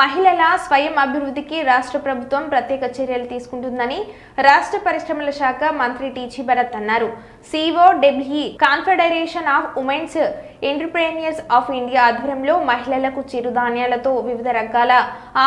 మహిళల స్వయం అభివృద్ధికి రాష్ట్ర ప్రభుత్వం ప్రత్యేక చర్యలు తీసుకుంటుందని రాష్ట్ర పరిశ్రమల శాఖ మంత్రి టీజీ భరత్ అన్నారు. C O W confederation of women's entrepreneurs of India ఆధ్వర్యంలో మహిళలకు చిరుధాన్యాలతో వివిధ రకాల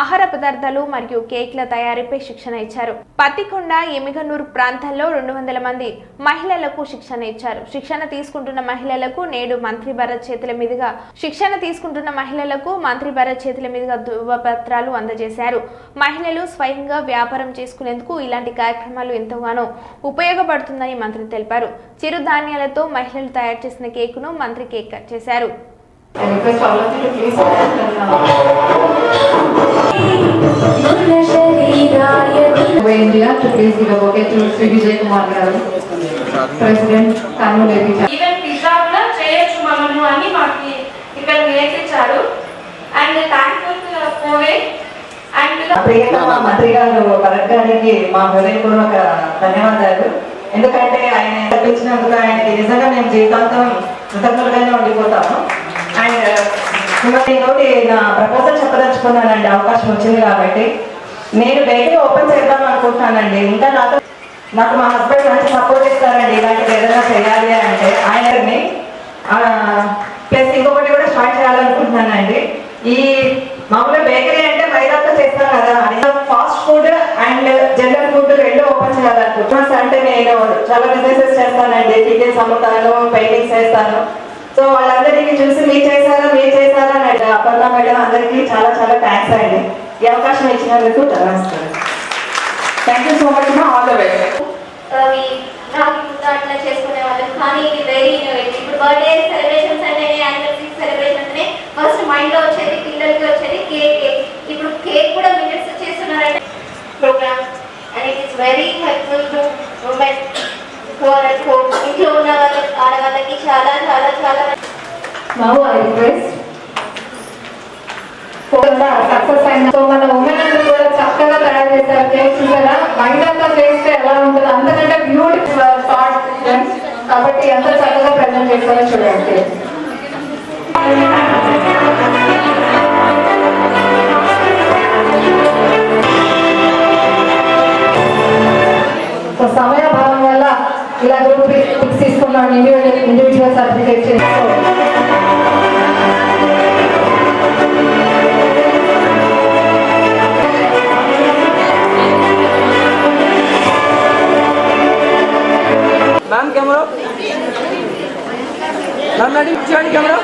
ఆహార పదార్థాలు మరియు కేక్ల తయారీపై శిక్షణ ఇచ్చారు. పత్తికొండ ఎమిగనూరు ప్రాంతాల్లో రెండు వందల మంది మహిళలకు శిక్షణ ఇచ్చారు. శిక్షణ తీసుకుంటున్న మహిళలకు నేడు మంత్రి భరత్ చేతుల మీదుగా శిక్షణ తీసుకుంటున్న మహిళలకు మంత్రి భరత్ చేతుల మీదుగా ధృవపత్రాలు అందజేశారు. మహిళలు స్వయంగా వ్యాపారం చేసుకునేందుకు ఇలాంటి కార్యక్రమాలు ఎంతగానో ఉపయోగపడుతుందని మంత్రి తెలిపారు. చిరుధాన్యాలతో మహిళలు తయారు చేసిన కేకును మంత్రి కేక్ కట్ చేశారు. I పిజ్జా కూడా చేయొచ్చు మనము అని మాకు ఇక్కడ నేర్పించారు అండ్ థ్యాంక్ఫుల్ కోవే మా మంత్రి గారు భరత్ గారికి మా హృదయపూర్వక ధన్యవాదాలు. ఎందుకంటే ఆయన తప్పించినందుకు ఆయనకి నిజంగా మేము జీవితాంతం కృతజ్ఞతగానే ఉండిపోతాము. అండ్ మిమ్మల్ని నా ప్రపోజల్ చెప్పదలుచుకున్నానండి అవకాశం వచ్చింది కాబట్టి. నేను బేకరీ ఓపెన్ చేద్దాం అనుకుంటున్నానండి. ఇంకా నాతో నాకు మా హస్బెండ్ మంచి సపోర్ట్ మామూలుగా బేకరీ అంటే మైదాతో చేస్తాం కదా. అది fast food and general food రెండు ఓపెన్ చేయాలనుకుంటున్నాను అంటే నేను చాలా బిజినెసెస్ చేస్తానండి. టికెట్స్ అమ్ముతాను పెయింటింగ్స్ చేస్తాను. సో వాళ్ళందరికీ చూసి మీరు చేశారా మీరు చేశారా అని అపర్ణ మేడం అందరికీ చాలా చాలా థ్యాంక్స్ అండి. ఈ అవకాశం ఇచ్చినందుకు నమస్కారం. థ్యాంక్ యూ సో మచ్ మా ఆల్ ద బెస్ట్ అట్లా చేసుకునే వాళ్ళం. కానీ ఇది వెరీ ఇన్నోవేటివ్ ఇప్పుడు బర్త్డే సెలబ్రేషన్స్ అంటేనే యానివర్సరీ సెలబ్రేషన్ అంటేనే ఫస్ట్ మైండ్లో వచ్చేది పిల్లలకి వచ్చేది కేక్ ఇప్పుడు కేక్ కూడా మినిట్స్ చేస్తున్నారంటే program and it is very helpful to women for and home ఇంట్లో ఉన్న వాళ్ళకి ఆడవాళ్ళకి చాలా చాలా చాలా Now ఐ రిక్వెస్ట్ సక్సెస్ అయిన సో మన ఉమెన్ అందరూ కూడా చక్కగా తయారు చేశారు. కేక్ కదా మహిళతో చేస్తే ఎలా ఉంటుంది? అంతకంటే బ్యూటిఫుల్ థాట్ కాబట్టి ఎంత చక్కగా ప్రజెంట్ చేస్తారో చూడండి. కోవిడ్ తీసుకున్న ఇండివిజువల్ సర్టిఫికేట్ చేసుకో మ్యామ్ కెమెరా మ్యామ్ నడిపించండి కెమెరా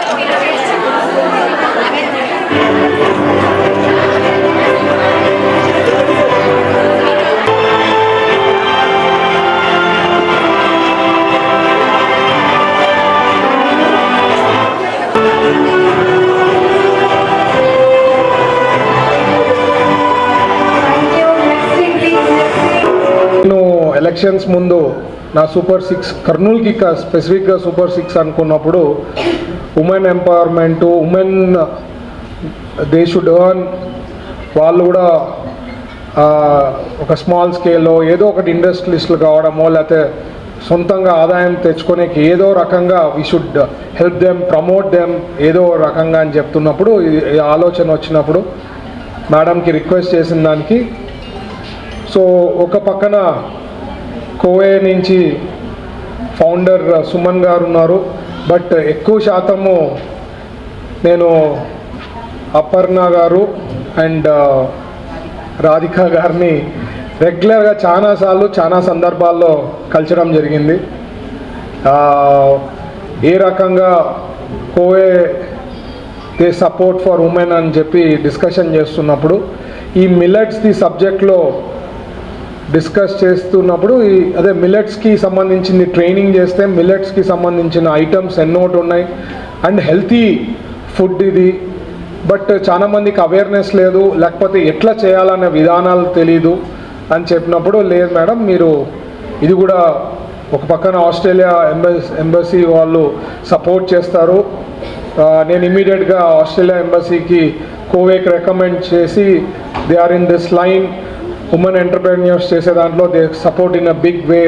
ఎలక్షన్స్ ముందు నా సూపర్ సిక్స్ కర్నూలుకి స్పెసిఫిక్గా సూపర్ సిక్స్ అనుకున్నప్పుడు women empowerment women they should earn వాళ్ళు కూడా ఒక స్మాల్ స్కేల్లో ఏదో ఒకటి ఇండస్ట్రియలిస్టులు కావడమో లేకపోతే సొంతంగా ఆదాయం తెచ్చుకోనేకి ఏదో రకంగా we should help them promote them ఏదో రకంగా అని చెప్తున్నప్పుడు ఆలోచన వచ్చినప్పుడు మేడంకి రిక్వెస్ట్ చేసిన దానికి. సో ఒక పక్కన కోవే నుంచి ఫౌండర్ సుమన్ గారు ఉన్నారు. బట్ ఎక్కువ శాతము నేను అపర్ణ గారు అండ్ రాధిక గారిని రెగ్యులర్గా చాలాసార్లు చాలా సందర్భాల్లో కలచడం జరిగింది. ఏ రకంగా కోవే దే సపోర్ట్ ఫర్ ఉమెన్ అని చెప్పి డిస్కషన్ చేస్తున్నప్పుడు ఈ మిల్లెట్స్ది సబ్జెక్ట్లో డిస్కస్ చేస్తున్నప్పుడు ఈ అదే మిల్లెట్స్కి సంబంధించింది ట్రైనింగ్ చేస్తే మిల్లెట్స్కి సంబంధించిన ఐటమ్స్ ఎన్నోటి ఉన్నాయి. అండ్ హెల్తీ ఫుడ్ ఇది. బట్ చాలా మందికి అవేర్నెస్ లేదు. లేకపోతే ఎట్లా చేయాలనే విధానాలు తెలీదు అని చెప్పినప్పుడు లేదు మేడం మీరు ఇది కూడా ఒక పక్కన ఆస్ట్రేలియా ఎంబస్ ఎంబసీ వాళ్ళు సపోర్ట్ చేస్తారు. నేను ఇమీడియట్గా ఆస్ట్రేలియా ఎంబసీకి కోవేక్ రికమెండ్ చేసి they are in this line. Women entrepreneurs చేసే దాంట్లో they support in a big way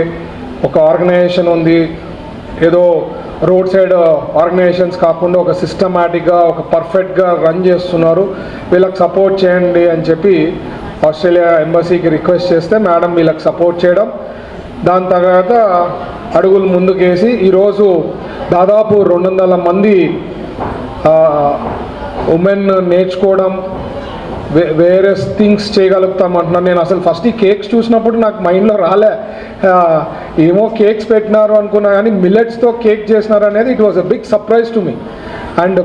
ఒక ఆర్గనైజేషన్ ఉంది. ఏదో రోడ్ సైడ్ ఆర్గనైజేషన్స్ కాకుండా ఒక సిస్టమాటిక్గా ఒక పర్ఫెక్ట్గా రన్ చేస్తున్నారు. వీళ్ళకి సపోర్ట్ చేయండి అని చెప్పి ఆస్ట్రేలియా ఎంబసీకి రిక్వెస్ట్ చేస్తే మేడం వీళ్ళకి సపోర్ట్ చేయడం. దాని తర్వాత అడుగులు ముందుకేసి ఈరోజు దాదాపు రెండు వందల మంది uh, ఉమెన్ నేర్చుకోవడం వేరే థింగ్స్ చేయగలుగుతాం అంటున్నాను నేను అసలు ఫస్ట్ ఈ కేక్స్ చూసినప్పుడు నాకు మైండ్లో రాలే. ఏమో కేక్స్ పెట్టినారు అనుకున్నా కానీ మిల్లెట్స్తో కేక్ చేసినారు అనేది it was a big surprise to me and